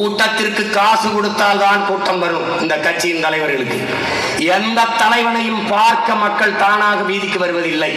கூட்டத்திற்கு காசு கொடுத்தால் தான் கூட்டம் வரும் இந்த கட்சியின் தலைவர்களுக்கு. எந்த தலைவனையும் பார்க்க மக்கள் தானாக வீதிக்கு வருவதில்லை.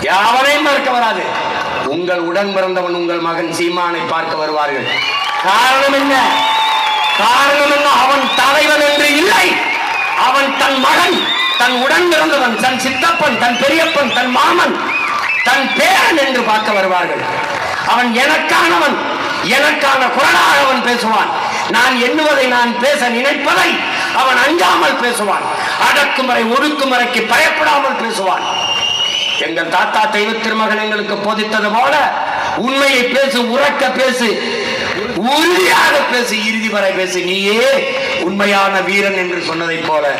யாவரையும் பார்க்க வராது. உங்கள் உடன் பிறந்தவன் உங்கள் மகன் சீமானை பார்க்க வருவார்கள். காரணம் என்ன? காரணம் என்ன? அவன் தலைவன் என்று இல்லை. அவன் தன் மகன் தன் உடன் பிறந்தவன் தன் சித்தப்பன் தன் பெரியப்பன் தன் மாமன் தன் பேரன் என்று பார்க்க வருவார்கள். அவன் எனக்கானவன் எனக்கான குரலாக அவன் பேசுவான். நான் எண்ணுவதை நான் பேச நினைப்பதை அவன் அஞ்சாமல் பேசுவான். அடக்குமுறை ஒடுக்குமுறைக்கு பயப்படாமல் பேசுவான். எங்கள் தாத்தா தெய்வ திருமகன் எங்களுக்கு போதித்தது போல உண்மையை பேசு உறக்க பேசு உறுதியாக பேசு இறுதி வரை பேசு. நீயே உண்மையான வீரன் என்று சொன்னதைப் போல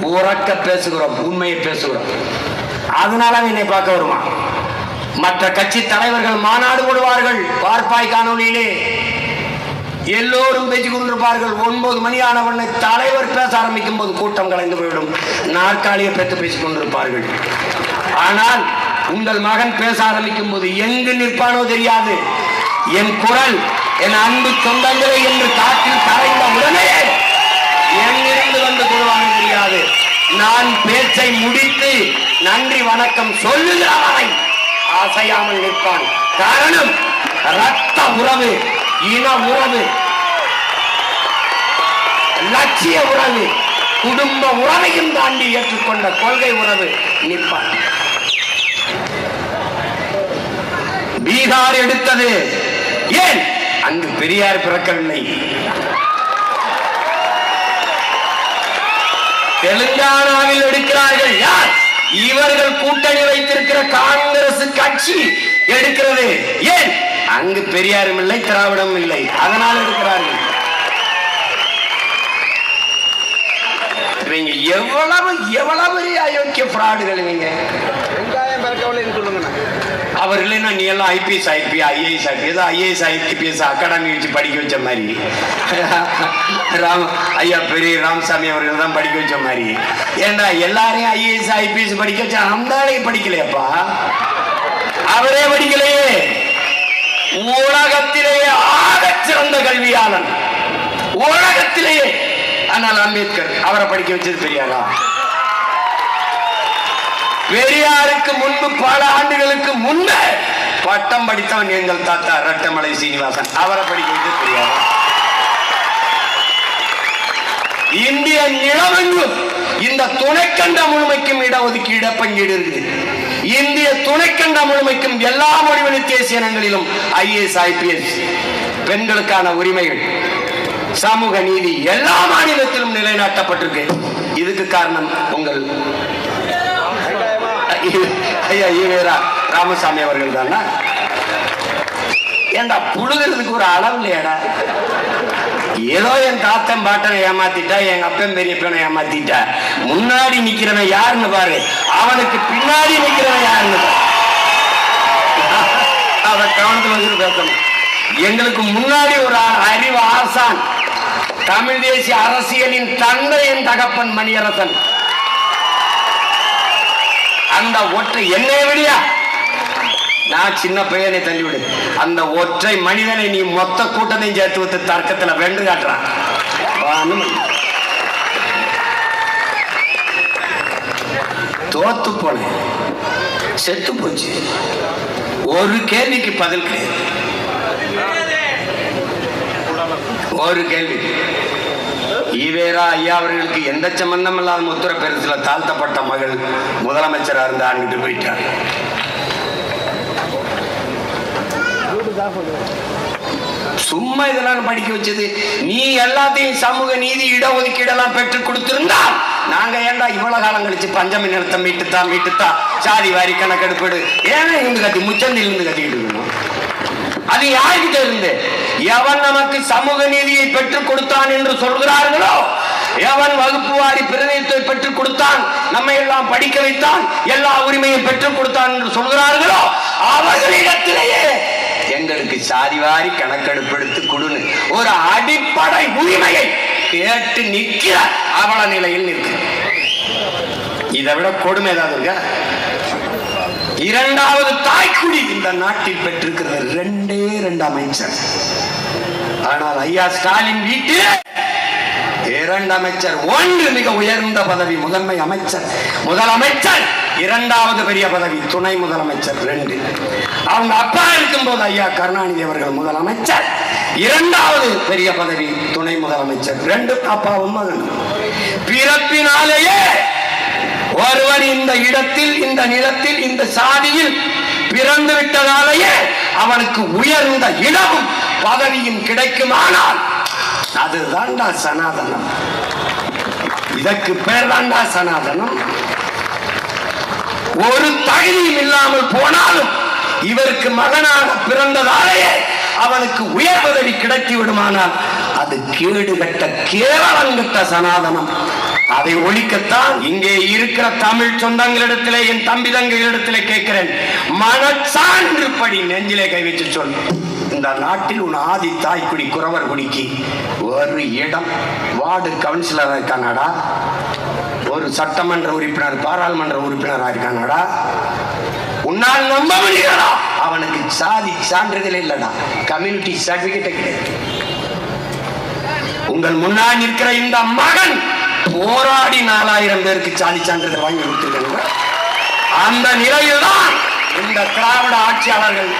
உறக்க பேசுகிறோம் உண்மையை பேசுகிறோம். அதனால என்னை பார்க்க வருவான். மற்ற கட்சி தலைவர்கள் மாநாடு போடுவார்கள். பார்ப்பாய் காணொலியிலே எல்லோரும் பேச்சு கொண்டிருப்பார்கள். ஒன்பது மணி ஆனவனை தலைவர் பேச ஆரம்பிக்கும் போது கூட்டம் கலைந்து போய்விடும் நாற்காலியை பெற்று பேசிக் கொண்டிருப்பார்கள். ஆனால் உங்கள் மகன் பேச ஆரம்பிக்கும் போது எங்கு நிற்பானோ தெரியாது. என் குரல் என் அன்பு சொந்தங்களே என்று காற்றில் கரைந்த உடனே எங்கிருந்து வந்து கொள்வானோ தெரியாது. நான் பேச்சை முடித்து நன்றி வணக்கம் சொல்லுகிறவனை அசையாமல் நிற்பான். காரணம் ரத்த உறவு இன உறவு. லட்சிய உறவு குடும்ப உறவையும் தாண்டி ஏற்றுக்கொண்ட கொள்கை உறவு நிற்பான். பீகார் எடுத்தது. ஏன்? அங்கு பெரியார் பிறக்கவில்லை. தெலுங்கானாவில் எடுக்கிறார்கள். யார்? இவர்கள் கூட்டணி வைத்திருக்கிற காங்கிரஸ் கட்சி எடுக்கிறது. ஏன்? அங்கு பெரியாரும் இல்லை திராவிடம் இல்லை. அதனால் எடுக்கிறார்கள். இவங்க எவ்வளவு எவ்வளவு பெரிய அயோக்கிய ஃப்ராடுகள் இவங்க? வெங்காயம் பிறக்கவில்லைன்னு சொல்லுங்கண்ணா அவர் இல்லைன்னா நீ எல்லாம் ஐபிஎஸ் ஐபி ஐஏஎஸ் ஐபி ஏதோ ஐஏஎஸ் ஐபிஎஸ் அகாடமி வச்சு படிக்க வச்ச மாதிரி. ராம் ஐயா பெரிய ராமசாமி அவர்கள் தான் படிக்க வச்ச மாதிரி. ஏண்டா எல்லாரையும் ஐஏஎஸ் ஐபிஎஸ் படிக்க வச்சா அந்த படிக்கலையப்பா? அவரே படிக்கலையே. உலகத்திலேயே ஆகச் சிறந்த கல்வியாளன். உலகத்திலேயே. ஆனால் அம்பேத்கர் அவரை படிக்க வச்சது பெரியாரா? பெரியாருக்கு முன்பு பல ஆண்டுகளுக்கு முன்ன பட்டம் படித்தவன் எங்கள் தாத்தா ரட்டமலை சீனிவாசன். அவரை படிக்க வச்சது பெரியாரா? இந்திய நிலவெங்கும் இந்த துணைக்கண்ட முழுமைக்கும் இடஒதுக்கீடு பங்கீடு இருக்குது இந்திய துணைக்கண்ட முழுமைக்கும் எல்லா மொழிவழி தேசிய இனங்களிலும் ஐஏஎஸ் ஐபிஎஸ் பெண்களுக்கான உரிமைகள் சமூக நீதி எல்லா மாநிலத்திலும் நிலைநாட்டப்பட்டிருக்கு இதுக்கு காரணம் உங்கள் ஐயா ஈவேரா ராமசாமி அவர்கள் தானா? ஏண்டா புழுகிறதுக்கு ஒரு அளவு இல்லையாடா? ஏதோ என் தாத்தன் பாட்டனை ஏமாத்திட்டா எங்க அப்பன் பெரியப்பனை ஏமாத்திட்டா. முன்னாடி நிக்கிறவன் யாருன்னு பாரு. அவனுக்கு பின்னாடி நிக்கிறவன் யாருன்னு அதை கவனத்தில் வந்து பேசணும். எங்களுக்கு முன்னாடி ஒரு அறிவு ஆசான் தமிழ் தேசிய அரசியலின் தந்தை என் தகப்பன் மணியரசன். அந்த ஒற்றை என்னை விடியா? நான் சின்ன பையனை தள்ளிவிடு. அந்த ஒற்றை மனிதனை நீ மொத்த கூட்டத்தையும் சேர்த்து வைத்து தர்க்கத்தில் வென்று காட்டுறான் தோத்து போனேன். செத்து போச்சு. ஒரு கேள்விக்கு பதில் கிடையாது ஒரு கேள்வி. ஈவேரா ஐயா அவர்களுக்கு எந்த சம்பந்தம் இல்லாத முத்திர பெருசுல தாழ்த்தப்பட்ட மகள் முதலமைச்சராக இருந்து ஆண்டுட்டு போயிட்டார். சும்மா இதெல்லாம் படிக்க வச்சது. நீ எல்லாத்தையும் சமூக நீதி இடஒதுக்கீடெல்லாம் பெற்று கொடுத்திருந்தா நாங்க ஏன்டா இவ்வளவு காலம் கழிச்சு பஞ்சமி நிறுத்தம் மீட்டுத்தா மீட்டுத்தா சாதி வாரி கணக்கெடுப்பிடு. ஏன் இருந்து கட்டி முச்சந்தில் இருந்து கட்டிக்கிட்டு இருக்கணும்? அது யாருக்கிட்ட இருந்து? எவன் நமக்கு சமூக நீதியை பெற்றுக் கொடுத்தான் என்று சொல்கிறார்களோ? எவன் வகுப்பு வாரி பிரதிநிதித்துவம் பெற்றுக் கொடுத்தான்? நம்மை எல்லாம் படிக்க வைத்தான்? எல்லா உரிமையும் பெற்றுக் கொடுத்தான் என்று சொல்கிறார்களோ? அவர்களிடத்திலேயே எங்களுக்கு சாதிவாரி கணக்கெடுப்படுத்து கொடுன்னு ஒரு அடிப்படை உரிமையை கேட்டு நிற்கிற அவல நிலையில் நிற்கு. இதை விட கொடுமை ஏதாவது இருக்கா? இரண்டாவது தாய்க்குடி இந்த நாட்டில் பெற்றிருக்கிறது ரெண்டே ரெண்டு அமைச்சர். ஆனால் ஐயா ஸ்டாலின் வீட்டு இரண்டு அமைச்சர் ஒன்று மிக உயர்ந்த பதவி முதன்மை அமைச்சர். முதலமைச்சர் இரண்டாவது பெரிய பதவி துணை முதலமைச்சர் ரெண்டு. அவங்க அப்பா இருக்கும்போது ஐயா கருணாநிதி அவர்கள் முதலமைச்சர். இரண்டாவது பெரிய பதவி துணை முதலமைச்சர் ரெண்டு அப்பாவும் மகனும். பிறப்பினாலேயே ஒருவர் இந்த இடத்தில் இந்த நிலத்தில் இந்த சாதியில் பிறந்து விட்டதாலேயே அவனுக்கு உயர்ந்த இடமும் பதவியும் கிடைக்குமானால் அதுதான்டா சனாதனம். இதற்கு பேர் தான்டா சனாதனம். ஒரு தகுதியும் இல்லாமல் போனாலும் இவருக்கு மகனாக பிறந்ததாலேயே அவனுக்கு உயர் பதவி கிடைத்து விடுமானால் அது கேடு கட்ட சனாதனம். அதை ஒழிக்கத்தான் இங்கே இருக்கிற தமிழ் சொந்தங்களிடத்திலே என் தம்பி தங்கைகளிடத்திலே கேட்கிறேன். மனச்சான்று படி நெஞ்சிலே கை வச்சு சொல். இந்த நாட்டில் உன் ஆதி தாய்க்குடி குறவர் குடிக்கு ஒரு இடம். வார்டு கவுன்சிலர் இருக்கானாடா? ஒரு சட்டமன்ற உறுப்பினர் பாராளுமன்ற உறுப்பினராக இருக்கானடா உன்னால் நம்ப முடியாதா அவனுக்கு சாதி சான்றிதழ் இல்லடா. கம்யூனிட்டி சர்டிபிகேட் கிடையாது. உங்கள் முன்னால் நிற்கிற இந்த மகன் போராடி நாலாயிரம் பேருக்கு சாதி சான்றிதழ் வாங்கி கொடுத்திருக்காங்க. அந்த நிலையில்தான் இந்த திராவிட ஆட்சியாளர்கள்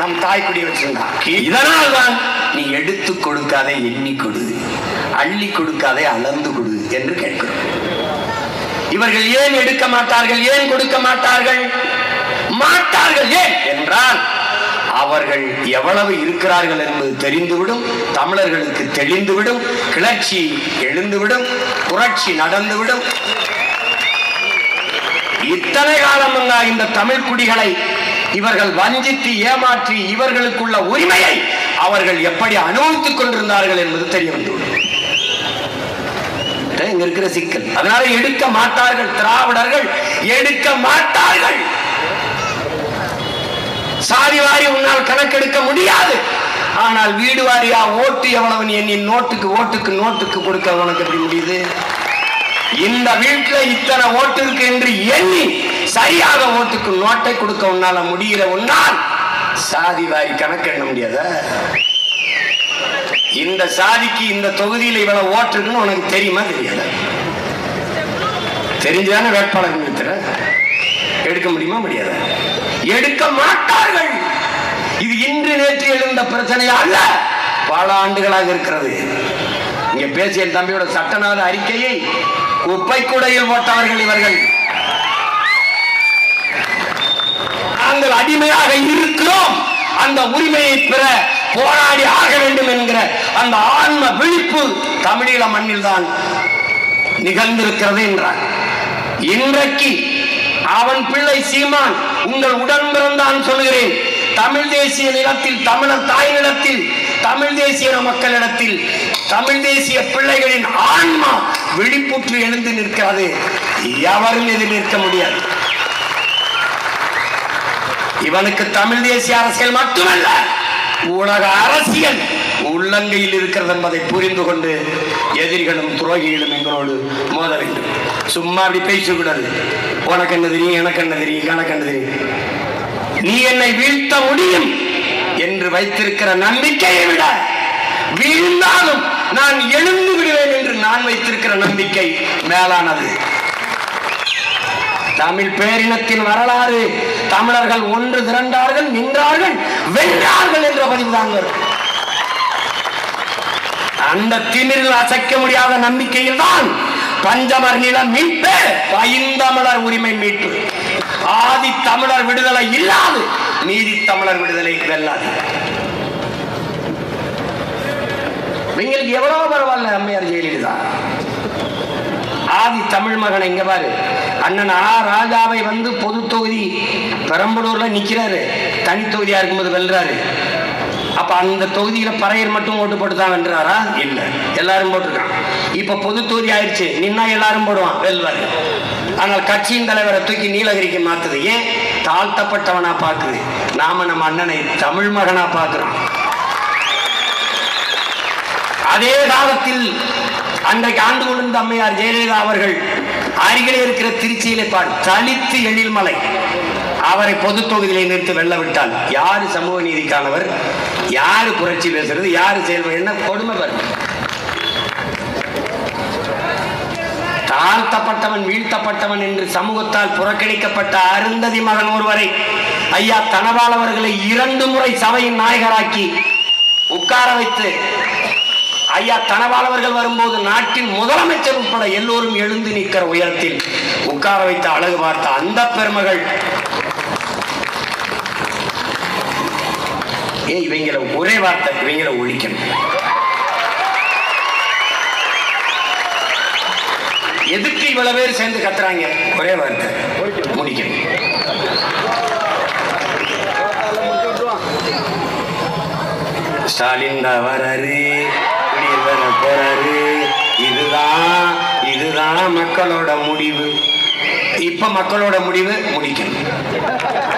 நம் தாய்க்குடி வச்சிருந்தாங்க. இதனால் தான் நீ எடுத்து கொடுக்காதே எண்ணி கொடு. அள்ளி கொடுக்காதே அளந்து கொடு என்று கேட்கிறோம். இவர்கள் ஏன் எடுக்க மாட்டார்கள் ஏன் கொடுக்க மாட்டார்கள்? மாட்டார்கள் ஏன்? என்றால் அவர்கள் எவ்வளவு இருக்கிறார்கள் என்பது தெரிந்துவிடும் தமிழர்களுக்கு தெளிந்துவிடும் கிளர்ச்சி எழுந்துவிடும் புரட்சி நடந்துவிடும். இத்தனை காலமாக இந்த தமிழ் குடிகளை இவர்கள் வஞ்சித்து ஏமாற்றி இவர்களுக்குள்ள உரிமையை அவர்கள் எப்படி அனுபவித்துக் கொண்டிருந்தார்கள் என்பது தெரிய வந்துவிடும். இதான் இங்க இருக்கிற சிக்கல். அதனால எடுக்க மாட்டார்கள் திராவிடர்கள் எடுக்க மாட்டார்கள். சாதி வாரி உன்னால் கணக்கெடுக்க முடியாது. ஆனால் வீடு வாரியா ஓட்டு எவ்வளவு நீ எண்ணி நோட்டுக்கு ஓட்டுக்கு நோட்டுக்கு கொடுக்க உனக்கு எப்படி முடியுது? இந்த வீட்டுல இத்தனை ஓட்டு இருக்கு என்று எண்ணி சரியாக ஓட்டுக்கு நோட்டை கொடுக்க உன்னால முடிகிற உன்னால் சாதி வாரி கணக்கெண்ண முடியாத? இந்த சாதிக்கு இந்த தொகுதியில் இவ்வளவு ஓட்டுருக்குன்னு உனக்கு தெரியுமா தெரியாது? தெரிஞ்சுதானே வேட்பாளர் நிறுத்துற? எடுக்க முடியுமா முடியாது? எடுக்க மாட்டார்கள்! இது இன்று நேற்று எழுந்த பிரச்சனை அல்ல! பல ஆண்டுகளாக இருக்கிறது. இங்க பேசிய என் தம்பியோட சட்டநாத அறிக்கையை குப்பை கூடையில் போட்டவர்கள் இவர்கள். நாங்கள் அடிமையாக இருக்கிறோம்! அந்த உரிமையை பெற போராடி ஆக வேண்டும் என்கிற அந்த ஆன்ம விழிப்பு தமிழீழ மண்ணில் தான் நிகழ்ந்திருக்கிறது என்றார். இன்றைக்கு அவன் பிள்ளை சீமான் உங்கள் உடன் பிறந்தான் சொல்கிறேன் தமிழ் தேசிய நிலத்தில் தமிழர் தாய் நிலத்தில் தமிழ் தேசிய மக்களிடத்தில் தமிழ் தேசிய பிள்ளைகளின் ஆன்மா விழிப்புற்று எழுந்து நிற்கிறது. எவரும் எதிர் நிற்க முடியாது. இவனுக்கு தமிழ் தேசிய அரசியல் மட்டுமல்ல. உலக அரசியல் உள்ளங்கையில் இருக்கிறது என்பதை புரிந்து கொண்டு எதிரிகளும் துரோகிகளும் எங்களோடு மோத வேண்டும். சும்மா அப்படி பேசக்கூடாது. உனக்கு என்ன தெரியும் எனக்கு என்ன தெரியும் கணக்கு என்ன தெரியும்? நீ என்னை வீழ்த்த முடியும் என்று வைத்திருக்கிற நம்பிக்கையை விட வீழ்ந்தாலும் நான் எழுந்து விடுவேன் என்று நான் வைத்திருக்கிற நம்பிக்கை மேலானது. தமிழ் பேரினத்தின் வரலாறு தமிழர்கள் ஒன்று திரண்டார்கள் நின்றார்கள் வென்றார்கள் என்ற பதிவுதான் வரும். அந்த திமிரில் அசைக்க முடியாத நம்பிக்கையில் தான் பஞ்சமர் நிலம் மீட்பு பைந்தமிழர் உரிமை மீட்பு. ஆதி தமிழர் விடுதலை இல்லாது நீதி தமிழர் விடுதலை வெல்லாது. நீங்களுக்கு எவ்வளவு பரவாயில்ல அம்மையார் ஜெயலலிதா. ஆதி தமிழ் மகன் எங்க பாரு. அண்ணன் ஆ ராஜாவை வந்து பொது தொகுதி பெரம்பலூர்ல நிக்கிறாரு. தனி தொகுதியா இருக்கும்போது வெல்றாரு. அப்ப அந்த தொகுதியில பறையர் மட்டும் ஓட்டு போட்டு தான் வென்றாரா? இல்ல. எல்லாரும் போட்டிருக்கான் இப்ப பொது தொகுதி ஆயிடுச்சு நின்னா எல்லாரும் போடுவான் வெல்வாரு. ஆனால் கட்சியின் தலைவரை தூக்கி நீலகிரிக்கு மாத்துது. ஏன்? தாழ்த்தப்பட்டவனா பாக்குது. நாம நம்ம அண்ணனை தமிழ் மகனா பார்க்கிறோம் அதே காலத்தில் அன்றைக்கு ஆண்டு கொண்டிருந்த அம்மையார் ஜெயலலிதா அவர்கள் அருகிலே இருக்கிற திருச்சியிலே பார் தலித்து எழில்மலை அவரை பொது தொகுதியிலே நிறுத்தி வெல்ல விட்டால் யாரு சமூக நீதிக்கானவர்? யாரு புரட்சி பேசுறது? யாரு செயல்பட என்ன கொடுமை பாருங்க தாழ்த்தப்பட்டவன் வீழ்த்தப்பட்டவன் என்று சமூகத்தால் புறக்கணிக்கப்பட்ட அருந்ததி மகன் ஒருவரை ஐயா தனபால் அவர்களை இரண்டு முறை சபையின் நாயகராக்கி உட்கார வைத்து ஐயா தனவாளவர்கள் வரும்போது நாட்டின் முதலமைச்சர் உட்பட எல்லோரும் எழுந்து நிற்கிற உயரத்தில் உட்கார வைத்த அழகு பார்த்த அந்த பெருமகள். ஏ இவங்களை ஒரே வார்த்தை இவங்களை ஒழிக்கணும். எதுக்கு இவ்வளவு பேர் சேர்ந்து கத்துறாங்க? ஒரே வார்த்தை முடிக்கணும். ஸ்டாலின் தான் வராரு குடியர் போறாரு. இதுதான் இதுதான் மக்களோட முடிவு. இப்ப மக்களோட முடிவு முடிக்கணும்.